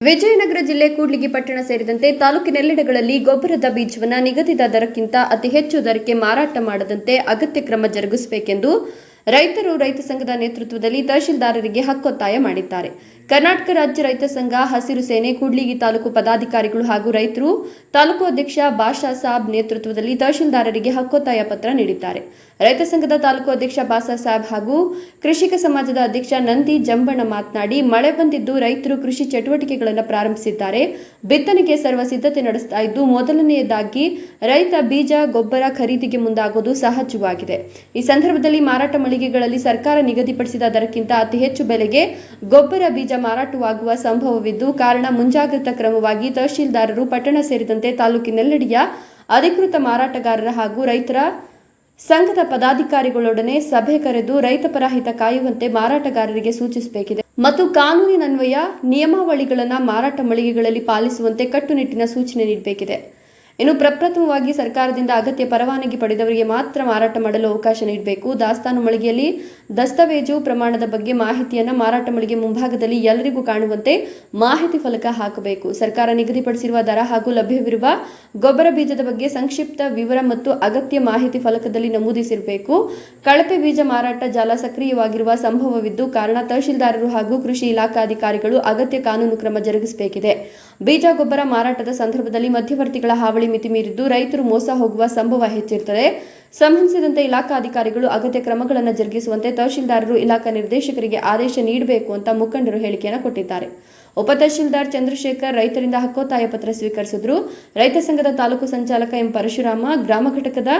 ವಿಜಯನಗರ ಜಿಲ್ಲೆ ಕೂಡ್ಲಿಗಿ ಪಟ್ಟಣ ಸೇರಿದಂತೆ ತಾಲೂಕಿನೆಲ್ಲೆಡೆಗಳಲ್ಲಿ ಗೊಬ್ಬರದ ಬೀಜವನ್ನು ನಿಗದಿತ ದರಕ್ಕಿಂತ ಅತಿ ಹೆಚ್ಚು ದರಕ್ಕೆ ಮಾರಾಟ ಮಾಡದಂತೆ ಅಗತ್ಯ ಕ್ರಮ ಜರುಗಿಸಬೇಕೆಂದು ರೈತರು ರೈತ ಸಂಘದ ನೇತೃತ್ವದಲ್ಲಿ ತಹಶೀಲ್ದಾರರಿಗೆ ಹಕ್ಕೊತ್ತಾಯ ಮಾಡಿದ್ದಾರೆ. ಕರ್ನಾಟಕ ರಾಜ್ಯ ರೈತ ಸಂಘ ಹಸಿರು ಸೇನೆ ಕೂಡ್ಲಿಗಿ ತಾಲೂಕು ಪದಾಧಿಕಾರಿಗಳು ಹಾಗೂ ರೈತರು ತಾಲೂಕು ಅಧ್ಯಕ್ಷ ಬಾಷಾ ಸಾಬ್ ನೇತೃತ್ವದಲ್ಲಿ ತಹಶೀಲ್ದಾರರಿಗೆ ಹಕ್ಕೊತ್ತಾಯ ಪತ್ರ ನೀಡಿದ್ದಾರೆ. ರೈತ ಸಂಘದ ತಾಲೂಕು ಅಧ್ಯಕ್ಷ ಬಾಷಾ ಸಾಬ್ ಹಾಗೂ ಕೃಷಿಕ ಸಮಾಜದ ಅಧ್ಯಕ್ಷ ನಂದಿ ಜಂಬಣ್ಣ ಮಾತನಾಡಿ, ಮಳೆ ಬಂದಿದ್ದು ರೈತರು ಕೃಷಿ ಚಟುವಟಿಕೆಗಳನ್ನು ಪ್ರಾರಂಭಿಸಿದ್ದಾರೆ. ಬಿತ್ತನೆಗೆ ಸರ್ವ ಸಿದ್ಧತೆ ನಡೆಸ್ತಾ ಇದ್ದು, ಮೊದಲನೆಯದಾಗಿ ರೈತ ಬೀಜ, ಗೊಬ್ಬರ ಖರೀದಿಗೆ ಮುಂದಾಗುವುದು ಸಹಜವಾಗಿದೆ ಈ ಸಂದರ್ಭದಲ್ಲಿ ಮಾರಾಟ ಮಳಿಗೆಗಳಲ್ಲಿ ಸರ್ಕಾರ ನಿಗದಿಪಡಿಸಿದ ದರಕ್ಕಿಂತ ಅತಿ ಹೆಚ್ಚು ಬೆಲೆಗೆ ಗೊಬ್ಬರ ಬೀಜ ಮಾರಾಟವಾಗುವ ಸಂಭವವಿದ್ದು, ಕಾರಣ ಮುಂಜಾಗ್ರತಾ ಕ್ರಮವಾಗಿ ತಹಶೀಲ್ದಾರರು ಪಟ್ಟಣ ಸೇರಿದಂತೆ ತಾಲೂಕಿನೆಲ್ಲೆಡೆಯ ಅಧಿಕೃತ ಮಾರಾಟಗಾರರ ಹಾಗೂ ರೈತರ ಸಂಘದ ಪದಾಧಿಕಾರಿಗಳೊಡನೆ ಸಭೆ ಕರೆದು ರೈತ ಹಿತ ಕಾಯುವಂತೆ ಮಾರಾಟಗಾರರಿಗೆ ಸೂಚಿಸಬೇಕಿದೆ. ಮತ್ತು ಕಾನೂನಿನನ್ವಯ ನಿಯಮಾವಳಿಗಳನ್ನು ಮಾರಾಟ ಮಳಿಗೆಗಳಲ್ಲಿ ಪಾಲಿಸುವಂತೆ ಕಟ್ಟುನಿಟ್ಟಿನ ಸೂಚನೆ ನೀಡಬೇಕಿದೆ. ಇನ್ನು ಪ್ರಪ್ರಥಮವಾಗಿ ಸರ್ಕಾರದಿಂದ ಅಗತ್ಯ ಪರವಾನಗಿ ಪಡೆದವರಿಗೆ ಮಾತ್ರ ಮಾರಾಟ ಮಾಡಲು ಅವಕಾಶ ನೀಡಬೇಕು. ದಾಸ್ತಾನು ಮಳಿಗೆಯಲ್ಲಿ ದಸ್ತಾವೇಜು ಪ್ರಮಾಣದ ಬಗ್ಗೆ ಮಾಹಿತಿಯನ್ನು ಮಾರಾಟ ಮಳಿಗೆ ಮುಂಭಾಗದಲ್ಲಿ ಎಲ್ಲರಿಗೂ ಕಾಣುವಂತೆ ಮಾಹಿತಿ ಫಲಕ ಹಾಕಬೇಕು. ಸರ್ಕಾರ ನಿಗದಿಪಡಿಸಿರುವ ದರ ಹಾಗೂ ಲಭ್ಯವಿರುವ ಗೊಬ್ಬರ ಬೀಜದ ಬಗ್ಗೆ ಸಂಕ್ಷಿಪ್ತ ವಿವರ ಮತ್ತು ಅಗತ್ಯ ಮಾಹಿತಿ ಫಲಕದಲ್ಲಿ ನಮೂದಿಸಿರಬೇಕು. ಕಳಪೆ ಬೀಜ ಮಾರಾಟ ಜಾಲ ಸಕ್ರಿಯವಾಗಿರುವ ಸಂಭವವಿದ್ದು ಕಾರಣ ತಹಶೀಲ್ದಾರರು ಹಾಗೂ ಕೃಷಿ ಇಲಾಖಾಧಿಕಾರಿಗಳು ಅಗತ್ಯ ಕಾನೂನು ಕ್ರಮ ಜರುಗಿಸಬೇಕಿದೆ. ಬೀಜ ಗೊಬ್ಬರ ಮಾರಾಟದ ಸಂದರ್ಭದಲ್ಲಿ ಮಧ್ಯವರ್ತಿಗಳ ಹಾವಳಿ ಮಿತಿ ಮೀರಿದ್ದು ರೈತರು ಮೋಸ ಹೋಗುವ ಸಂಭವ ಹೆಚ್ಚಿರುತ್ತದೆ. ಸಂಬಂಧಿಸಿದಂತೆ ಇಲಾಖಾಧಿಕಾರಿಗಳು ಅಗತ್ಯ ಕ್ರಮಗಳನ್ನು ಜರುಗಿಸುವಂತೆ ತಹಶೀಲ್ದಾರರು ಇಲಾಖಾ ನಿರ್ದೇಶಕರಿಗೆ ಆದೇಶ ನೀಡಬೇಕು ಅಂತ ಮುಖಂಡರು ಹೇಳಿಕೆಯನ್ನು ಕೊಟ್ಟಿದ್ದಾರೆ. ಉಪ ತಹಶೀಲ್ದಾರ್ ಚಂದ್ರಶೇಖರ್ ರೈತರಿಂದ ಹಕ್ಕೊತ್ತಾಯ ಪತ್ರ ಸ್ವೀಕರಿಸಿದ್ರು. ರೈತ ಸಂಘದ ತಾಲೂಕು ಸಂಚಾಲಕ ಎಂ ಪರಶುರಾಮ, ಗ್ರಾಮ ಘಟಕದ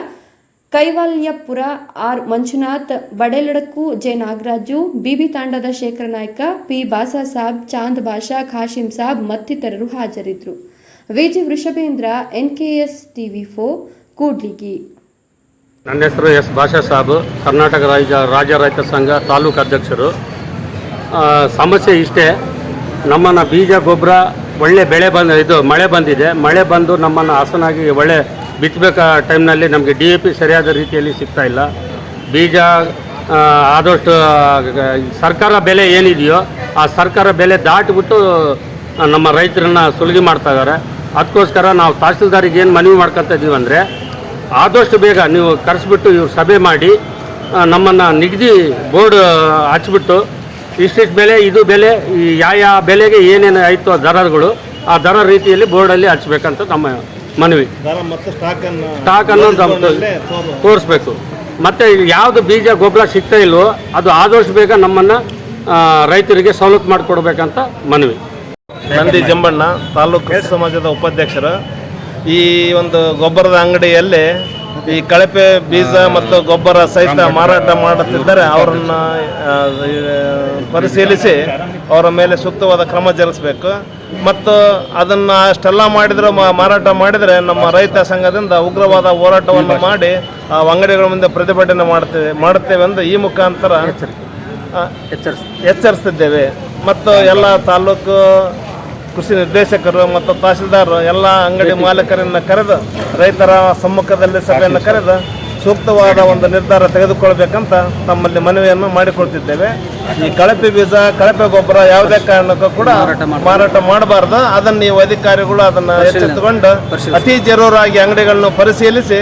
ಕೈವಾಲ್ಯಪುರ ಆರ್ ಮಂಜುನಾಥ್, ಬಡೇಲಡಕ್ಕು ಜೆ ನಾಗರಾಜು, ಬಿಬಿ ತಾಂಡದ ಶೇಖರ ನಾಯ್ಕ, ಪಿ ಬಾಸಾ ಸಾಬ್, ಚಾಂದ್ ಬಾಷಾ, ಖಾಶಿಂ ಸಾಬ್ ಮತ್ತಿತರರು ಹಾಜರಿದ್ದರು ವಿಜಿ ವೃಷಭೇಂದ್ರ, ಎನ್ಕೆಎಸ್ ಟಿವಿ ಫೋ ಕೂಡ್ಲಿಗಿ. ನನ್ನ ಹೆಸರು ಎಸ್ ಭಾಷಾ ಸಾಬ್, ಕರ್ನಾಟಕ ರಾಜ್ಯ ರಾಜ್ಯ ರೈತ ಸಂಘ ತಾಲೂಕು ಅಧ್ಯಕ್ಷರು. ಸಮಸ್ಯೆ ಇಷ್ಟೇ, ನಮ್ಮನ್ನು ಬೀಜ, ಗೊಬ್ಬರ, ಒಳ್ಳೆ ಬೆಳೆ ಬಂದ, ಇದು ಮಳೆ ಬಂದಿದೆ. ಮಳೆ ಬಂದು ನಮ್ಮನ್ನು ಹಾಸನಾಗಿ ಒಳ್ಳೆ ಬಿತ್ತಬೇಕ ಟೈಮ್ನಲ್ಲಿ ನಮಗೆ ಡಿ ಎ ಪಿ ಸರಿಯಾದ ರೀತಿಯಲ್ಲಿ ಸಿಗ್ತಾ ಇಲ್ಲ. ಬೀಜ ಆದಷ್ಟು ಸರ್ಕಾರ ಬೆಲೆ ಏನಿದೆಯೋ ಆ ಸರ್ಕಾರ ಬೆಲೆ ದಾಟಿಬಿಟ್ಟು ನಮ್ಮ ರೈತರನ್ನ ಸುಲಿಗೆ ಮಾಡ್ತಾ ಇದ್ದಾರೆ. ಅದಕ್ಕೋಸ್ಕರ ನಾವು ತಹಸೀಲ್ದಾರಿಗೆ ಏನು ಮನವಿ ಮಾಡ್ಕೊತಾ ಇದ್ದೀವಿ ಅಂದರೆ ಆದಷ್ಟು ಬೇಗ ನೀವು ಕರೆಸ್ಬಿಟ್ಟು ಇವ್ರು ಸಭೆ ಮಾಡಿ ನಮ್ಮನ್ನು ನಿಗದಿ ಬೋರ್ಡ್ ಹಚ್ಬಿಟ್ಟು ಇಷ್ಟಿಷ್ಟು ಬೆಲೆ ಇದು ಬೆಲೆ ಈ ಯಾವ ಯಾವ ಬೆಲೆಗೆ ಏನೇನು ಆಯಿತು ದರಗಳು ಆ ದರ ರೀತಿಯಲ್ಲಿ ಬೋರ್ಡಲ್ಲಿ ಹಚ್ಬೇಕಂತ ನಮ್ಮ ಮನವಿ. ಸ್ಟಾಕ್ ಅನ್ನು ಸ್ಟಾಕ್ ಅನ್ನೋದು ತೋರಿಸ್ಬೇಕು. ಮತ್ತು ಯಾವುದು ಬೀಜ ಗೊಬ್ಬರ ಸಿಗ್ತಾ ಇಲ್ವೋ ಅದು ಆದಷ್ಟು ಬೇಗ ನಮ್ಮನ್ನು ರೈತರಿಗೆ ಸವಲತ್ತು ಮಾಡಿಕೊಡ್ಬೇಕಂತ ಮನವಿ. ನಂದಿ ಜಂಬಣ್ಣ ತಾಲೂಕು ಸಮಾಜದ ಉಪಾಧ್ಯಕ್ಷರು. ಈ ಒಂದು ಗೊಬ್ಬರದ ಅಂಗಡಿಯಲ್ಲಿ ಈ ಕಳಪೆ ಬೀಜ ಮತ್ತು ಗೊಬ್ಬರ ಸಹಿತ ಮಾರಾಟ ಮಾಡುತ್ತಿದ್ದರೆ ಅವರನ್ನ ಪರಿಶೀಲಿಸಿ ಅವರ ಮೇಲೆ ಸೂಕ್ತವಾದ ಕ್ರಮ ಜರುಗಿಸಬೇಕು. ಮತ್ತು ಅದನ್ನು ಅಷ್ಟೆಲ್ಲ ಮಾಡಿದ್ರೆ ಮಾರಾಟ ಮಾಡಿದರೆ ನಮ್ಮ ರೈತ ಸಂಘದಿಂದ ಉಗ್ರವಾದ ಹೋರಾಟವನ್ನು ಮಾಡಿ ಆ ಅಂಗಡಿಗಳ ಮುಂದೆ ಪ್ರತಿಭಟನೆ ಮಾಡ್ತೇವೆ ಮಾಡುತ್ತೇವೆ ಎಂದು ಈ ಮುಖಾಂತರ ಎಚ್ಚರಿಸ್ತಿದ್ದೇವೆ ಮತ್ತು ಎಲ್ಲ ತಾಲೂಕು ಕೃಷಿ ನಿರ್ದೇಶಕರು ಮತ್ತು ತಹಸೀಲ್ದಾರ್ ಎಲ್ಲ ಅಂಗಡಿ ಮಾಲೀಕರನ್ನು ಕರೆದು ರೈತರ ಸಮ್ಮುಖದಲ್ಲಿ ಸಭೆಯನ್ನು ಕರೆದು ಸೂಕ್ತವಾದ ಒಂದು ನಿರ್ಧಾರ ತೆಗೆದುಕೊಳ್ಬೇಕಂತ ತಮ್ಮಲ್ಲಿ ಮನವಿಯನ್ನು ಮಾಡಿಕೊಳ್ತಿದ್ದೇವೆ. ಈ ಕಳಪೆ ಬೀಜ ಕಳಪೆ ಗೊಬ್ಬರ ಯಾವುದೇ ಕಾರಣಕ್ಕೂ ಕೂಡ ಮಾರಾಟ ಮಾಡಬಾರ್ದು. ಅದನ್ನು ನೀವು ಅಧಿಕಾರಿಗಳು ಅದನ್ನು ಎಚ್ಚೆತ್ತುಕೊಂಡು ಅತಿ ಜರೂರಾಗಿ ಅಂಗಡಿಗಳನ್ನು ಪರಿಶೀಲಿಸಿ.